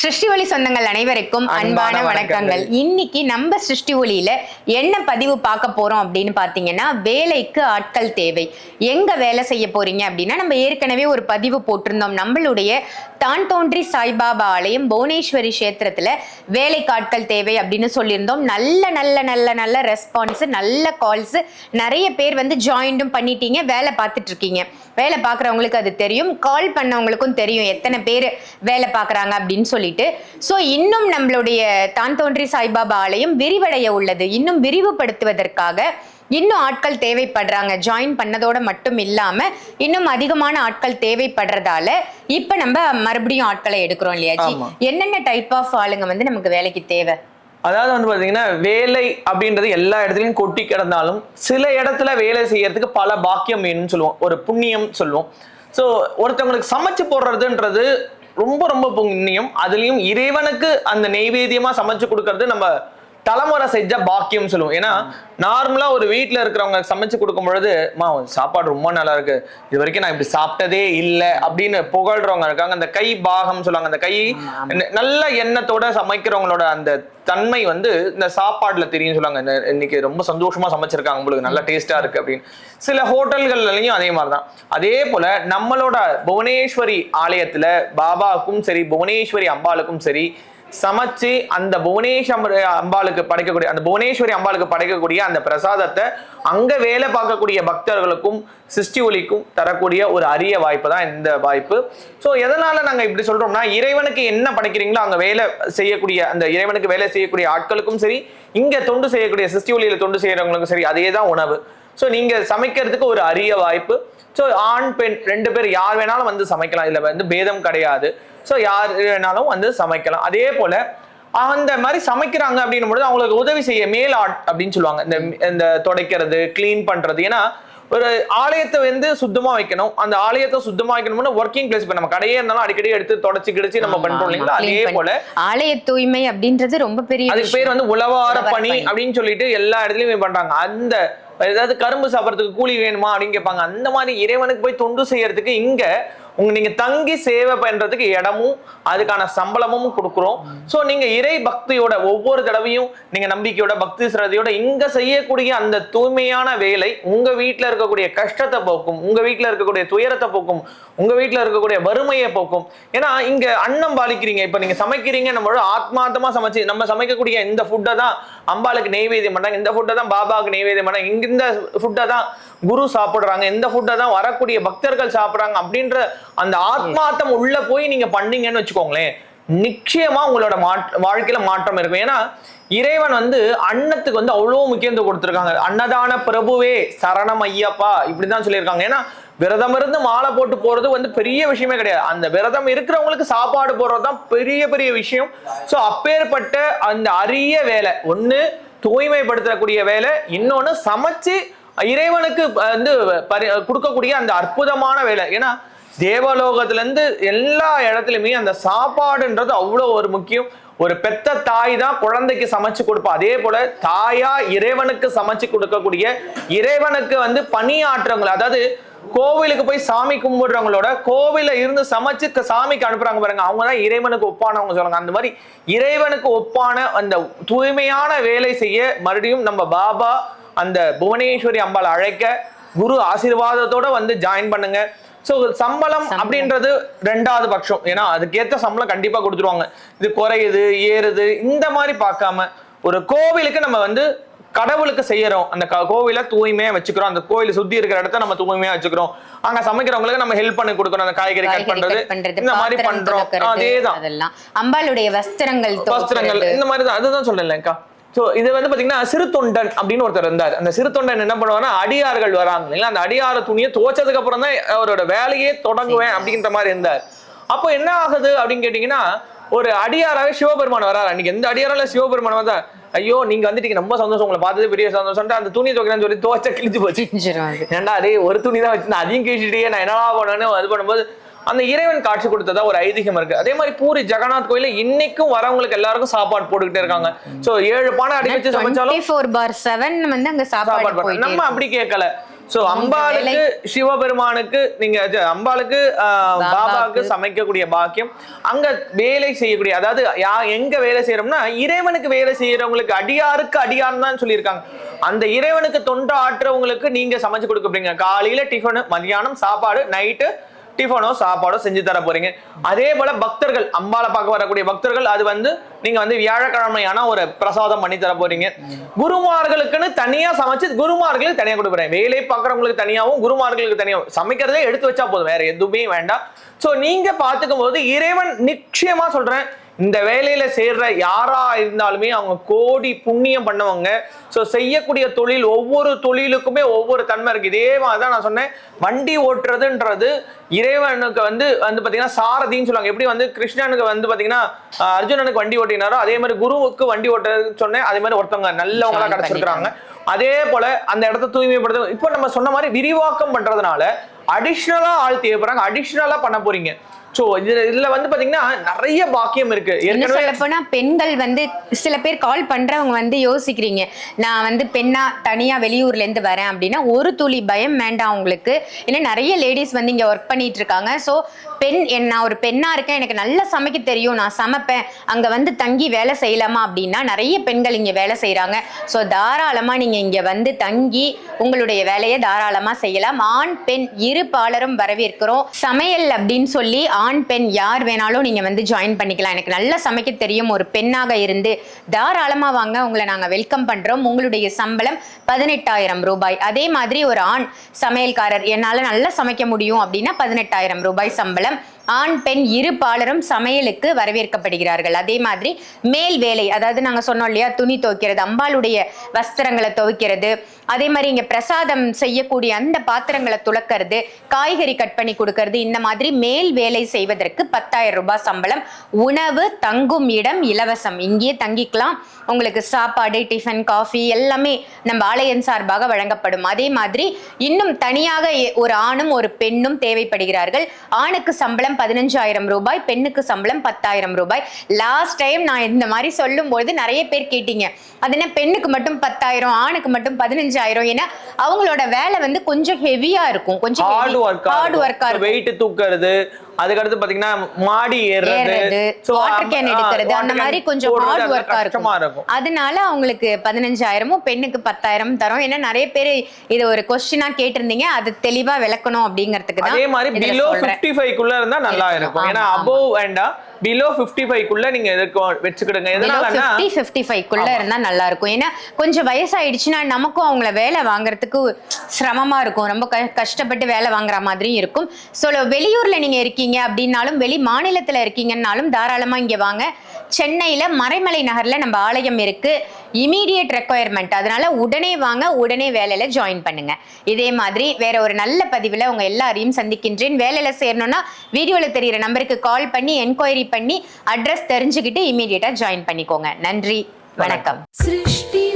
சிருஷ்டி ஒளி சொந்தங்கள் அனைவருக்கும் அன்பான வணக்கங்கள். இன்னைக்கு நம்ம சிருஷ்டி ஒளியில என்ன பதிவு பார்க்க போறோம் அப்படின்னு பாத்தீங்கன்னா வேலைக்கு ஆட்கள் தேவை. எங்க வேலை செய்ய போறீங்க அப்படின்னா நம்ம ஏற்கனவே ஒரு பதிவு போட்டிருந்தோம். நம்மளுடைய தான் தோன்றி சாய்பாபா ஆலயம் புவனேஸ்வரி கஷேத்திரத்துல வேலைக்கு ஆட்கள் தேவை அப்படின்னு சொல்லியிருந்தோம். நல்ல நல்ல நல்ல நல்ல ரெஸ்பான்ஸ் நல்ல கால்ஸ் நிறைய பேர் வந்து ஜாயிண்டும் பண்ணிட்டீங்க. வேலை பார்த்துட்டு இருக்கீங்க. வேலை பார்க்குறவங்களுக்கு அது தெரியும். கால் பண்ணவங்களுக்கும் தெரியும். எத்தனை பேர் வேலை பார்க்குறாங்க அப்படின்னு சொல்லிட்டு ஸோ இன்னும் நம்மளுடைய தான் தோன்றி சாய்பாபா ஆலயம் விரிவடைய உள்ளது. இன்னும் விரிவுபடுத்துவதற்காக இன்னும் ஆட்கள் தேவைப்படுறாங்க. ஜாயின் பண்ணதோட மட்டும் இல்லாம இன்னும் அதிகமான ஆட்கள் தேவைப்படுறதால இப்ப நம்ம மறுபடியும் ஆட்களை எடுக்கிறோம் இல்லையா. என்னென்ன டைப் ஆஃப் ஆளுங்க வந்து நமக்கு வேலைக்கு தேவை? அதாவது வந்து பாத்தீங்கன்னா வேலை அப்படின்றது எல்லா இடத்துலயும் கொட்டி கிடந்தாலும் சில இடத்துல வேலை செய்யறதுக்கு பல பாக்கியம் வேணும்னு சொல்லுவோம். ஒரு புண்ணியம் சொல்லுவோம். ஸோ ஒருத்தவங்களுக்கு சமைச்சு போடுறதுன்றது ரொம்ப ரொம்ப புண்ணியம். அதுலயும் இறைவனுக்கு அந்த நெய்வேத்தியமாக சமைச்சு கொடுக்கறது நம்ம தலைமுறை செஞ்ச பாக்கியம் சொல்லுவோம். ஏன்னா நார்மலா ஒரு வீட்ல இருக்கிறவங்க சமைச்சு கொடுக்கும் பொழுது மா சாப்பாடு ரொம்ப நல்லா இருக்கு. இது வரைக்கும் நான் இப்படி சாப்பிட்டதே இல்லை. அப்படின்னு புகழ்றவங்க இருக்காங்க. அந்த கை பாகம் சொல்லுவாங்க. அந்த கை நல்ல எண்ணத்தோட சமைக்கிறவங்களோட அந்த தன்மை வந்து இந்த சாப்பாடுல தெரியும் சொல்லுவாங்க. இந்த- இன்னைக்கு ரொம்ப சந்தோஷமா சமைச்சிருக்காங்க. உங்களுக்கு நல்லா டேஸ்டா இருக்கு அப்படின்னு. சில ஹோட்டல்கள்லயும் அதே மாதிரிதான். அதே போல நம்மளோட புவனேஸ்வரி ஆலயத்துல பாபாவுக்கும் சரி புவனேஸ்வரி அம்பாளுக்கும் சரி சமைச்சு அந்த புவனேஸ்வரி அம்பாளுக்கு படைக்கக்கூடிய அந்த புவனேஸ்வரி அம்பாளுக்கு படைக்கக்கூடிய அந்த பிரசாதத்தை அங்க வேலை பார்க்கக்கூடிய பக்தர்களுக்கும் சிருஷ்டி ஒலிக்கும் தரக்கூடிய ஒரு அரிய வாய்ப்பு தான் இந்த வாய்ப்பு. ஸோ எதனால நாங்கள் இப்படி சொல்றோம்னா இறைவனுக்கு என்ன படைக்கிறீங்களோ அங்கே வேலை செய்யக்கூடிய அந்த இறைவனுக்கு வேலை செய்யக்கூடிய ஆட்களுக்கும் சரி இங்க தொண்டு செய்யக்கூடிய சிருஷ்டி ஒலியில தொண்டு செய்யறவங்களுக்கும் சரி அதே தான் உணவு. ஸோ நீங்க சமைக்கிறதுக்கு ஒரு அரிய வாய்ப்பு. ஸோ ஆண் பெண் ரெண்டு பேர் யார் வேணாலும் வந்து சமைக்கலாம். இதுல வந்து பேதம் கிடையாது. ஸோ யார் வேணாலும் வந்து சமைக்கலாம். அதே போல அந்த மாதிரி சமைக்கிறாங்க அப்படின்னும் பொழுது அவங்களுக்கு உதவி செய்ய மேல் ஆட் அப்படின்னு சொல்லுவாங்க. இந்த இந்த துடைக்கிறது க்ளீன் பண்றது. ஏன்னா ஒரு ஆலயத்தை வந்து சுத்தமா வைக்கணும். அந்த ஆலயத்தை சுத்தமா வைக்கணும்னு ஒர்க்கிங் பிளேஸ் இப்ப நம்ம கடையே இருந்தாலும் அடிக்கடி எடுத்து தொடச்சு கிடிச்சு நம்ம பண்றோம் ஆமா, இல்லைங்களா அதே போல ஆலய தூய்மை அப்படின்றது ரொம்ப பெரிய அதுக்கு. பேர் வந்து உழவார பணி. அப்படின்னு சொல்லிட்டு எல்லா இடத்துலயுமே பண்றாங்க. அந்த ஏதாவது கரும்பு சாப்பிட்றதுக்கு கூலி வேணுமா அப்படின்னு கேட்பாங்க. அந்த மாதிரி இறைவனுக்கு போய் தொண்டு செய்யறதுக்கு இங்க உங்க நீங்க தங்கி சேவை பண்றதுக்கு இடமும் அதுக்கான சம்பளமும் கொடுக்குறோம். ஸோ நீங்க இறை பக்தியோட ஒவ்வொரு தடவையும் நீங்க நம்பிக்கையோட பக்தி சிரதையோட இங்க செய்யக்கூடிய அந்த தூய்மையான வேலை உங்க வீட்டில் இருக்கக்கூடிய கஷ்டத்தை போக்கும் உங்க வீட்டில் இருக்கக்கூடிய துயரத்தை போக்கும் உங்க வீட்டில் இருக்கக்கூடிய வறுமையை போக்கும். ஏன்னா இங்க அன்னம் பாலிக்கிறீங்க. இப்ப நீங்க சமைக்கிறீங்க நம்ம ஆத்மார்த்தமா சமைச்சு நம்ம சமைக்கக்கூடிய இந்த ஃபுட்டை தான் அம்பாளுக்கு நெய்வேதியம் பண்ணாங்க. இந்த ஃபுட்டை தான் பாபாவுக்கு நெய்வேதியம் பண்ணாங்க. இங்க இந்த ஃபுட்டை தான் குரு சாப்பிடுறாங்க. இந்த ஃபுட்டை தான் வரக்கூடிய பக்தர்கள் சாப்பிட்றாங்க. அப்படின்ற அந்த ஆத்மார்த்தம் உள்ள போய் நீங்க பண்ணீங்கன்னு வச்சுக்கோங்களேன் நிச்சயமா உங்களோட வாழ்க்கையில மாற்றம் இருக்கும். ஏன்னா இறைவன் வந்து அன்னத்துக்கு வந்து அவ்வளோ முக்கியத்துவம் கொடுத்துருக்காங்க. அன்னதான பிரபுவே சரணம் ஐயப்பா இப்படிதான் சொல்லியிருக்காங்க. ஏன்னா விரதம் இருந்து மாலை போட்டு போறது வந்து பெரிய விஷயமே கிடையாது. அந்த விரதம் இருக்கிறவங்களுக்கு சாப்பாடு போடுறது தான் பெரிய பெரிய விஷயம். ஸோ அப்பேற்பட்ட அந்த அரிய வேலை. ஒண்ணு தூய்மைப்படுத்தக்கூடிய வேலை. இன்னொன்னு சமைச்சு இறைவனுக்கு வந்து பரி கொடுக்கக்கூடிய அந்த அற்புதமான வேலை. ஏன்னா தேவலோகத்திலேருந்து எல்லா இடத்துலையுமே அந்த சாப்பாடுன்றது அவ்வளோ ஒரு முக்கியம். ஒரு பெத்த தாய் தான் குழந்தைக்கு சமைச்சு கொடுப்பா. அதே போல தாயா இறைவனுக்கு சமைச்சு கொடுக்கக்கூடிய இறைவனுக்கு வந்து பணியாற்றவங்களை அதாவது கோவிலுக்கு போய் சாமி கும்பிடுறவங்களோட கோவில இருந்து சமைச்சு சாமிக்கு அனுப்புறாங்க பாருங்க. அவங்க தான் இறைவனுக்கு ஒப்பானவங்க சொல்லுங்க அந்த மாதிரி இறைவனுக்கு ஒப்பான அந்த தூய்மையான வேலை செய்ய மறுபடியும் நம்ம பாபா அந்த புவனேஸ்வரி அம்பாள் அழைக்க குரு ஆசீர்வாதத்தோட வந்து ஜாயின் பண்ணுங்க. சோ சம்பளம் அப்படின்றது ரெண்டாவது பட்சம். ஏன்னா அதுக்கேத்த சம்பளம் கண்டிப்பா கொடுத்துருவாங்க. இது குறையுது ஏறுது இந்த மாதிரி பார்க்காம ஒரு கோவிலுக்கு நம்ம வந்து கடவுளுக்கு செய்யறோம். அந்த கோவிலை தூய்மையா வச்சுக்கிறோம். அந்த கோயில் சுத்தி இருக்கிற இடத்த நம்ம தூய்மையா வச்சுக்கிறோம். அங்க சமைக்கிறவங்களுக்கு நம்ம ஹெல்ப் பண்ணி கொடுக்கறோம் அந்த காய்கறி கட் பண்றது. இந்த மாதிரி பண்றோம். அதேதான். அம்பாளுடைய வஸ்திரங்கள் வஸ்திரங்கள். இந்த மாதிரி தான். அதுதான் சொல்றேன்லக்கா சோ இது வந்து பாத்தீங்கன்னா சிறு தொண்டன் அப்படின்னு ஒருத்தர் இருந்தார். அந்த சிறு தொண்டன் என்ன பண்ணுவாருன்னா அடியார்கள் வராங்க. இல்லைங்களா? அந்த அடியார துணியை துவைச்சதுக்கு அப்புறம் தான் அவரோட வேலையே தொடங்குவேன் அப்படின்ற மாதிரி இருந்தார். அப்போ என்ன ஆகுது அப்படின்னு கேட்டீங்கன்னா ஒரு அடியாராவே சிவபெருமான் வராரு. அன்னைக்கு எந்த அடியாரால சிவபெருமான் வந்தா ஐயோ நீங்க வந்துட்டீங்க. ரொம்ப சந்தோஷம். உங்களை பார்த்தது பெரிய சந்தோஷம் அந்த துணி துவைக்கிறேன்னு சொல்லி துவைச்ச கிழிஞ்சு போச்சு. அது. ஏன்டா டேய் ஒரு துணி தான் வச்சிருந்தேன். அதையும் கிழிச்சிட்டே நான் என்னடா பண்ணேன்னு அது பண்ணும்போது அந்த இறைவன் காட்சி கொடுத்ததா ஒரு ஐதீகம் இருக்கு. அதே மாதிரி பூரி ஜெகநாத் கோயில இன்னைக்கும் வரவங்களுக்கு எல்லாருக்கும் சாப்பாடு போட்டுக்கிட்டே இருக்காங்க. சோ ஏழு பானை அடி வச்சு சமைச்சாலும் 24 பார் செவன் வந்து அங்க சாப்பாடு நம்ம. அப்படி கேட்கல. சோ அம்பாளுக்கு சிவபெருமானுக்கு நீங்க அம்பாளுக்கு பாபாவுக்கு. சமைக்கக்கூடிய பாக்கியம். அங்க வேலை செய்யக்கூடிய அதாவது யா எங்க வேலை செய்யறோம்னா இறைவனுக்கு வேலை செய்யறவங்களுக்கு அடியாருக்கு அடியார் தான் சொல்லியிருக்காங்க. அந்த இறைவனுக்கு தொண்டு ஆற்றுறவங்களுக்கு நீங்க சமைச்சு கொடுக்க போறீங்க. காலையில டிஃபனு மதியானம் சாப்பாடு நைட்டு டிஃபனோ சாப்பாடோ செஞ்சு தர போறீங்க. அதே போல பக்தர்கள் அம்பாளை பார்க்க வரக்கூடிய பக்தர்கள் அது வந்து நீங்க வந்து வியாழக்கிழமையான ஒரு பிரசாதம் பண்ணி தர போறீங்க. குருமார்களுக்குன்னு தனியா சமைச்சு குருமார்களுக்கு தனியா கொடுக்குறேன் வேலை பார்க்கறவங்களுக்கு தனியாவும் குருமார்களுக்கு தனியாகவும் சமைக்கிறதே எடுத்து வச்சா போதும். வேற எதுவுமே வேண்டாம். சோ நீங்க பாத்துக்கும் போது இறைவன் நிச்சயமா சொல்றேன் இந்த வேலையில சேர்ற யாரா இருந்தாலுமே அவங்க கோடி புண்ணியம் பண்ணவங்க. சோ செய்யக்கூடிய தொழில் ஒவ்வொரு தொழிலுக்குமே ஒவ்வொரு தன்மை இருக்கு. இதே மாதிரி தான் நான் சொன்னேன். வண்டி ஓட்டுறதுன்றது இறைவனுக்கு வந்து வந்து பாத்தீங்கன்னா சாரதின்னு சொல்லுவாங்க. எப்படி வந்து கிருஷ்ணனுக்கு வந்து பாத்தீங்கன்னா ஆஹ், அர்ஜுனனுக்கு வண்டி ஓட்டினாரோ அதே மாதிரி குருவுக்கு வண்டி ஓட்டுறதுன்னு சொன்னேன். அதே மாதிரி ஒருத்தவங்க நல்லவங்களா Join கிடைச்சிருக்காங்க அதே போல அந்த இடத்த தூய்மைப்படுத்த இப்போ நம்ம சொன்ன மாதிரி விரிவாக்கம் பண்றதுனால அடிஷ்னலா ஆள் தேவைப்படுறாங்க அடிஷ்னலா பண்ண போறீங்க. சோ இதுல இதுல வந்து பாத்தீங்கன்னா நிறைய பாக்கியம் இருக்கு. ஏற்கனவே போனா பெண்கள் வந்து சில பேர் கால் பண்றவங்க வந்து யோசிக்கிறீங்க. நான் வந்து பெண்ணா தனியா வெளியூர்ல இருந்து வரேன் அப்படின்னா ஒரு துளி பயம் வேண்டாம் உங்களுக்கு. ஏன்னா நிறைய லேடிஸ் வந்து இங்க ஒர்க் பண்ணிட்டு இருக்காங்க ஸோ பெண் நான் ஒரு பெண்ணா இருக்கேன். எனக்கு நல்லா சமைக்க தெரியும். நான் சமைப்பேன். அங்க வந்து தங்கி வேலை செய்யலாமா அப்படின்னா நிறைய பெண்கள் இங்க வேலை செய்றாங்க. ஸோ தாராளமா நீங்க இங்க வந்து தங்கி உங்களுடைய வேலையை தாராளமா செய்யலாம். ஆண் பெண் இரு பாலரும் வரவேற்கிறோம். சமையல் அப்படின்னு சொல்லி ஆண் பெண் யார் வேணாலும் நீங்க வந்து ஜாயின் பண்ணிக்கலாம். எனக்கு நல்லா சமைக்க தெரியும். ஒரு பெண்ணாக இருந்து தாராளமா வாங்க. உங்களை நாங்க வெல்கம் பண்றோம். உங்களுடைய சம்பளம் பதினெட்டாயிரம் ரூபாய். அதே மாதிரி ஒரு ஆண் சமையல்காரர் என்னால நல்லா சமைக்க முடியும் அப்படின்னா பதினெட்டாயிரம் ரூபாய் சம்பளம். ஆண் பெண் இரு பாலரும் சமையலுக்கு வரவேற்கப்படுகிறார்கள். அதே மாதிரி மேல் வேலை அதாவது நாங்கள் சொன்னோம் இல்லையா துணி துவைக்கிறது அம்பாளுடைய வஸ்திரங்களை துவைக்கிறது அதே மாதிரி இங்கே பிரசாதம் செய்யக்கூடிய அந்த பாத்திரங்களை துலக்கிறது காய்கறி கட் பண்ணி கொடுக்கறது இந்த மாதிரி மேல் வேலை செய்வதற்கு பத்தாயிரம் ரூபாய் சம்பளம் உணவு தங்கும் இடம் இலவசம். இங்கேயே தங்கிக்கலாம். உங்களுக்கு சாப்பாடு டிஃபன் காஃபி எல்லாமே நம்ம ஆலயம் சார்பாக வழங்கப்படும். அதே மாதிரி இன்னும் தனியாக ஒரு ஆணும் ஒரு பெண்ணும் தேவைப்படுகிறார்கள். ஆணுக்கு சம்பளம் பதினஞ்சாயிரம் ரூபாய் பெண்ணுக்கு சம்பளம் பத்தாயிரம் ரூபாய். லாஸ்ட் டைம் நான் இந்த மாதிரி சொல்லும்போது நிறைய பேர் கேட்டீங்க. அது என்ன பெண்ணுக்கு மட்டும் பத்தாயிரம் ஆணுக்கு மட்டும் பதினஞ்சாயிரம் ஏன்னா அவங்களோட வேலை வந்து கொஞ்சம் ஹெவியா இருக்கும். கொஞ்சம் ஹார்ட் ஒர்க் ஹார்ட் ஒர்க்கா வெயிட் தூக்குறது அதுக்கடுத்து பாத்தீங்கன்னா மாடி ஏறுறது வாட்டர் கேன் எடுக்கிறது அந்த மாதிரி கொஞ்சம் ஹார்ட் ஒர்க்கா இருக்கும். அதனால அவங்களுக்கு பதினஞ்சாயிரமும் பெண்ணுக்கு பத்தாயிரம் தரோம். ஏன்னா நிறைய பேர் இது ஒரு கொஸ்டினா கேட்டிருந்தீங்க அது தெளிவா விளக்கணும் அப்படிங்கிறதுக்கு அதே மாதிரி பிலோ. பிப்டி ஃபைவ் குள்ள இருந்தா நல்லா. இருக்கும். ஏன்னா அபோவ் வேண்டாம். பிலோ பிப்டி ஃபைவ் குள்ள நீங்க வச்சுக்கிடுங்க. எதனாலன்னா 50 55 குள்ள இருந்தா நல்லா இருக்கும் ஏன்னா கொஞ்சம் வயசாயிடுச்சுன்னா நமக்கும் அவங்கள வேலை வாங்குறதுக்கு சிரமமா இருக்கும். ரொம்ப கஷ்டப்பட்டு வேலை வாங்குற மாதிரியும் இருக்கும். ஸோ வெளியூர்ல நீங்க இருக்கீங்க அப்படின்னாலும் வெளி மாநிலத்துல இருக்கீங்கன்னாலும் தாராளமா இங்க வாங்க. சென்னையில மறைமலை நகர்ல நம்ம ஆலயம் இருக்கு. இமீடியட் ரெக்குயர்மெண்ட் அதனால உடனே வாங்க உடனே வேலையில ஜாயின் பண்ணுங்க. இதே மாதிரி வேற ஒரு நல்ல பதிவுல உங்க எல்லாரையும் சந்திக்கின்றேன். வேலையில சேரணும்னா வீடியோல தெரியிற நம்பருக்கு கால் பண்ணி என்கொயரி பண்ணி அட்ரஸ் தெரிஞ்சுக்கிட்டு இமீடியட்டாக ஜாயின் பண்ணிக்கோங்க. நன்றி. வணக்கம். சிருஷ்டி